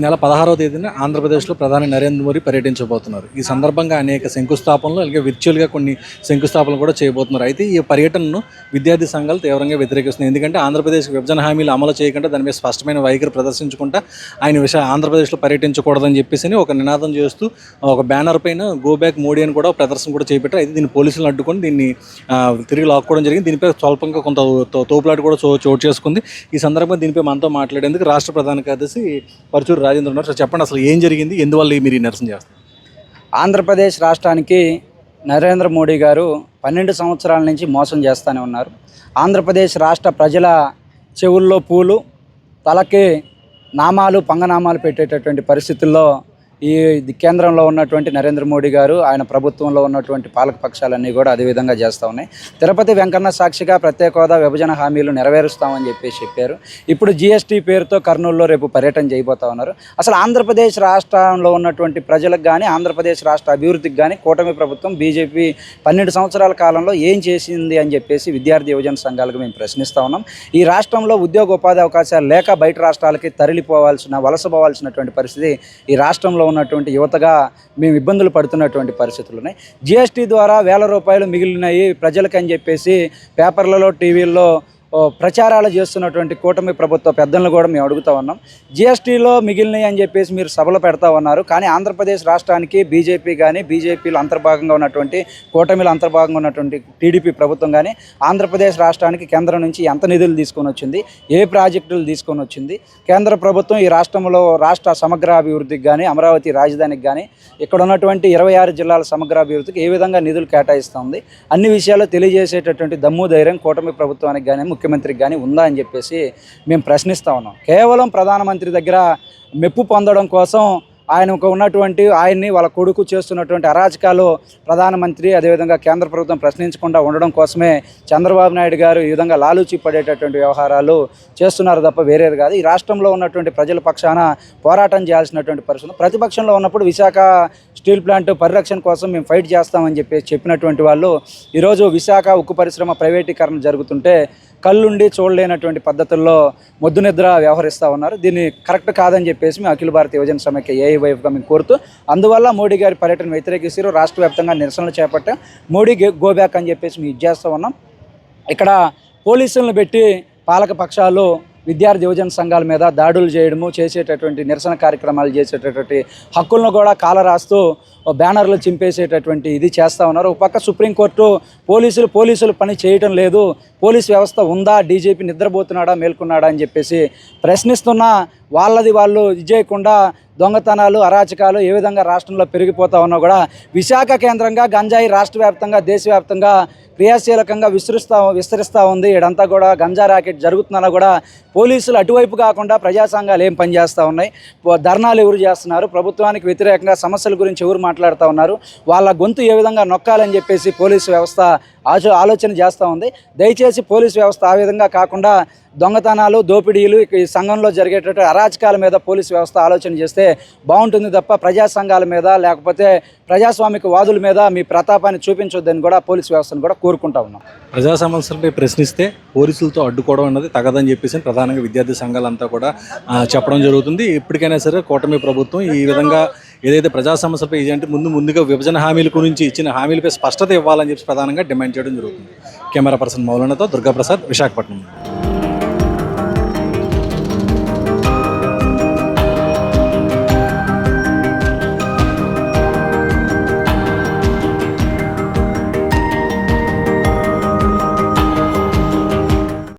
నెల పదహారవ తేదీన ఆంధ్రప్రదేశ్లో ప్రధాని నరేంద్ర మోడీ పర్యటించబోతున్నారు. ఈ సందర్భంగా అనేక శంకుస్థాపనలు అలాగే విర్చువల్గా కొన్ని శంకుస్థాపనలు కూడా చేయబోతున్నారు. అయితే ఈ పర్యటనను విద్యార్థి సంఘాలు తీవ్రంగా వ్యతిరేకిస్తున్నాయి. ఎందుకంటే ఆంధ్రప్రదేశ్ విభజన హామీలు అమలు చేయకుండా దాని మీద స్పష్టమైన వైఖరి ప్రదర్శించుకుంటా ఆయన విషయ ఆంధ్రప్రదేశ్లో పర్యటించకూడదని చెప్పేసి ఒక నినాదం చేస్తూ ఒక బ్యానర్ పైన గో బ్యాక్ మోడీ అని కూడా ప్రదర్శన కూడా చేపట్టారు. అయితే దీన్ని పోలీసులు అడ్డుకొని దీన్ని తిరిగి లాక్కోవడం జరిగింది. దీనిపై స్వల్పంగా కొంత తో- తోపులాట కూడా చో చోటు చేసుకుంది. ఈ సందర్భంగా దీనిపై మనతో మాట్లాడేందుకు రాష్ట్ర ప్రధాన కార్యదర్శి పరచూరు రాజేంద్ర ఉన్నారు. సార్ చెప్పండి అసలు ఏం జరిగింది? ఎందువల్ల మీరు ఈ నిరసన చేస్తారు ఆంధ్రప్రదేశ్ రాష్ట్రానికి నరేంద్ర మోడీ గారు పన్నెండు సంవత్సరాల నుంచి మోసం చేస్తూనే ఉన్నారు. ఆంధ్రప్రదేశ్ రాష్ట్ర ప్రజల చెవుల్లో పూలు తలకి నామాలు పంగనామాలు పెట్టేటటువంటి పరిస్థితుల్లో ఈ కేంద్రంలో ఉన్నటువంటి నరేంద్ర మోడీ గారు ఆయన ప్రభుత్వంలో ఉన్నటువంటి పాలక పక్షాలన్నీ కూడా అదే విధంగా చేస్తూ ఉన్నాయి. తిరుపతి వెంకన్న సాక్షిగా ప్రత్యేక హోదా విభజన హామీలు నెరవేరుస్తామని చెప్పేసి చెప్పారు. ఇప్పుడు జిఎస్టీ పేరుతో కర్నూలులో రేపు పర్యటన చేయబోతా ఉన్నారు. అసలు ఆంధ్రప్రదేశ్ రాష్ట్రంలో ఉన్నటువంటి ప్రజలకు కానీ ఆంధ్రప్రదేశ్ రాష్ట్ర అభివృద్ధికి కానీ కూటమి ప్రభుత్వం బీజేపీ పన్నెండు సంవత్సరాల కాలంలో ఏం చేసింది అని చెప్పేసి విద్యార్థి యువజన సంఘాలకు మేము ప్రశ్నిస్తా ఉన్నాం. ఈ రాష్ట్రంలో ఉద్యోగ ఉపాధి అవకాశాలు లేక బయట రాష్ట్రాలకి తరలిపోవాల్సిన వలసపోవాల్సినటువంటి పరిస్థితి ఈ రాష్ట్రంలో ఉన్నటువంటి యువతగా మేము ఇబ్బందులు పడుతున్నటువంటి పరిస్థితులు ఉన్నాయి. జిఎస్టీ ద్వారా వేల రూపాయలు మిగిలినాయి ప్రజలకి అని చెప్పేసి పేపర్లలో టీవీల్లో ప్రచారాలు చేస్తున్నటువంటి కూటమి ప్రభుత్వ పెద్దలను కూడా మేము అడుగుతా ఉన్నాం. జిఎస్టీలో మిగిలినాయి అని చెప్పేసి మీరు సభలు పెడతా ఉన్నారు. కానీ ఆంధ్రప్రదేశ్ రాష్ట్రానికి బీజేపీ కానీ బీజేపీలో అంతర్భాగంగా ఉన్నటువంటి కూటమిలో అంతర్భాగంగా ఉన్నటువంటి టీడీపీ ప్రభుత్వం కానీ ఆంధ్రప్రదేశ్ రాష్ట్రానికి కేంద్రం నుంచి ఎంత నిధులు తీసుకొని వచ్చింది ఏ ప్రాజెక్టులు తీసుకొని వచ్చింది కేంద్ర ప్రభుత్వం ఈ రాష్ట్రంలో రాష్ట్ర సమగ్ర అభివృద్ధికి కానీ అమరావతి రాజధానికి కానీ ఇక్కడ ఉన్నటువంటి ఇరవై ఆరు జిల్లాల సమగ్ర అభివృద్ధికి ఏ విధంగా నిధులు కేటాయిస్తుంది అన్ని విషయాలు తెలియజేసేటటువంటి దమ్ము ధైర్యం కూటమి ప్రభుత్వానికి కానీ ముఖ్యమంత్రికి కానీ ఉందా అని చెప్పేసి మేము ప్రశ్నిస్తా ఉన్నాం. కేవలం ప్రధానమంత్రి దగ్గర మెప్పు పొందడం కోసం ఆయనకు ఉన్నటువంటి ఆయన్ని వాళ్ళ కొడుకు చేస్తున్నటువంటి అరాచకాలు ప్రధానమంత్రి అదేవిధంగా కేంద్ర ప్రభుత్వం ప్రశ్నించకుండా ఉండడం కోసమే చంద్రబాబు నాయుడు గారు ఈ విధంగా లాలూచి పడేటటువంటి వ్యవహారాలు చేస్తున్నారు తప్ప వేరేది కాదు. ఈ రాష్ట్రంలో ఉన్నటువంటి ప్రజల పక్షాన పోరాటం చేయాల్సినటువంటి పరిస్థితి ప్రతిపక్షంలో ఉన్నప్పుడు విశాఖ స్టీల్ ప్లాంట్ పరిరక్షణ కోసం మేము ఫైట్ చేస్తామని చెప్పి చెప్పినటువంటి వాళ్ళు ఈరోజు విశాఖ ఉక్కు పరిశ్రమ ప్రైవేటీకరణ జరుగుతుంటే కళ్ళుండి చూడలేనటువంటి పద్ధతుల్లో మొద్దు నిద్ర వ్యవహరిస్తూ ఉన్నారు. దీన్ని కరెక్ట్ కాదని చెప్పేసి మేము అఖిల భారత యువజన సమైక్య వైపుగా మేము కోరుతూ అందువల్ల మోడీ గారి పర్యటన వ్యతిరేకిస్తారు రాష్ట్ర వ్యాప్తంగా నిరసనలు చేపట్టాం. మోడీ గో బ్యాక్ అని చెప్పేసి మేము ఇది చేస్తూ ఉన్నాం. ఇక్కడ పోలీసులను పెట్టి పాలక పక్షాలు విద్యార్థి యువజన సంఘాల మీద దాడులు చేయడము చేసేటటువంటి నిరసన కార్యక్రమాలు చేసేటటువంటి హక్కులను కూడా కాలరాస్తూ బ్యానర్లు చింపేసేటటువంటి ఇది చేస్తూ ఉన్నారు. ఒక పక్క సుప్రీంకోర్టు పోలీసులు పోలీసులు పని చేయటం లేదు. పోలీస్ వ్యవస్థ ఉందా? డీజీపీ నిద్రపోతున్నాడా? మేల్కొన్నాడా? అని చెప్పేసి ప్రశ్నిస్తున్నా వాళ్ళది వాళ్ళు ఇది చేయకుండా దొంగతనాలు అరాచకాలు ఏ విధంగా రాష్ట్రంలో పెరిగిపోతా ఉన్నా కూడా విశాఖ కేంద్రంగా గంజాయి రాష్ట్ర వ్యాప్తంగా దేశవ్యాప్తంగా క్రియాశీలకంగా విస్తరిస్తూ విస్తరిస్తూ ఉంది. ఇడంతా కూడా గంజా రాకెట్ జరుగుతున్నా కూడా పోలీసులు అటువైపు కాకుండా ప్రజా సంఘాలు ఏం పనిచేస్తూ ఉన్నాయి? పో- ధర్నాలు ఎవరు చేస్తున్నారు? ప్రభుత్వానికి వ్యతిరేకంగా సమస్యల గురించి ఎవరు మాట్లాడుతూ ఉన్నారు? వాళ్ళ గొంతు ఏ విధంగా నొక్కాలని చెప్పేసి పోలీసు వ్యవస్థ ఆచో ఆలోచన చేస్తూ ఉంది. దయచేసి పోలీస్ వ్యవస్థ ఆ విధంగా కాకుండా దొంగతనాలు దోపిడీలు ఈ సంఘంలో జరిగేటటువంటి అరాచకాల మీద పోలీస్ వ్యవస్థ ఆలోచన చేస్తే బాగుంటుంది తప్ప ప్రజా సంఘాల మీద లేకపోతే ప్రజాస్వామిక వాదుల మీద మీ ప్రతాపాన్ని చూపించొద్దని కూడా పోలీస్ వ్యవస్థను కూడా కోరుకుంటా ఉన్నాం. ప్రజా సమస్యలపై ప్రశ్నిస్తే పోలీసులతో అడ్డుకోవడం అన్నది తగదని చెప్పేసి ప్రధానంగా విద్యార్థి సంఘాలంతా కూడా చెప్పడం జరుగుతుంది. ఇప్పటికైనా సరే కూటమి ప్రభుత్వం ఈ విధంగా ఏదైతే ప్రజా సమస్యలపై ఏజెంట్ ముందు ముందుగా విభజన హామీల గురించి ఇచ్చిన హామీలపై స్పష్టత ఇవ్వాలని చెప్పి ప్రధానంగా డిమాండ్ చేయడం జరుగుతుంది. కెమెరా పర్సన్ మౌలానాతో దుర్గాప్రసాద్ విశాఖపట్నం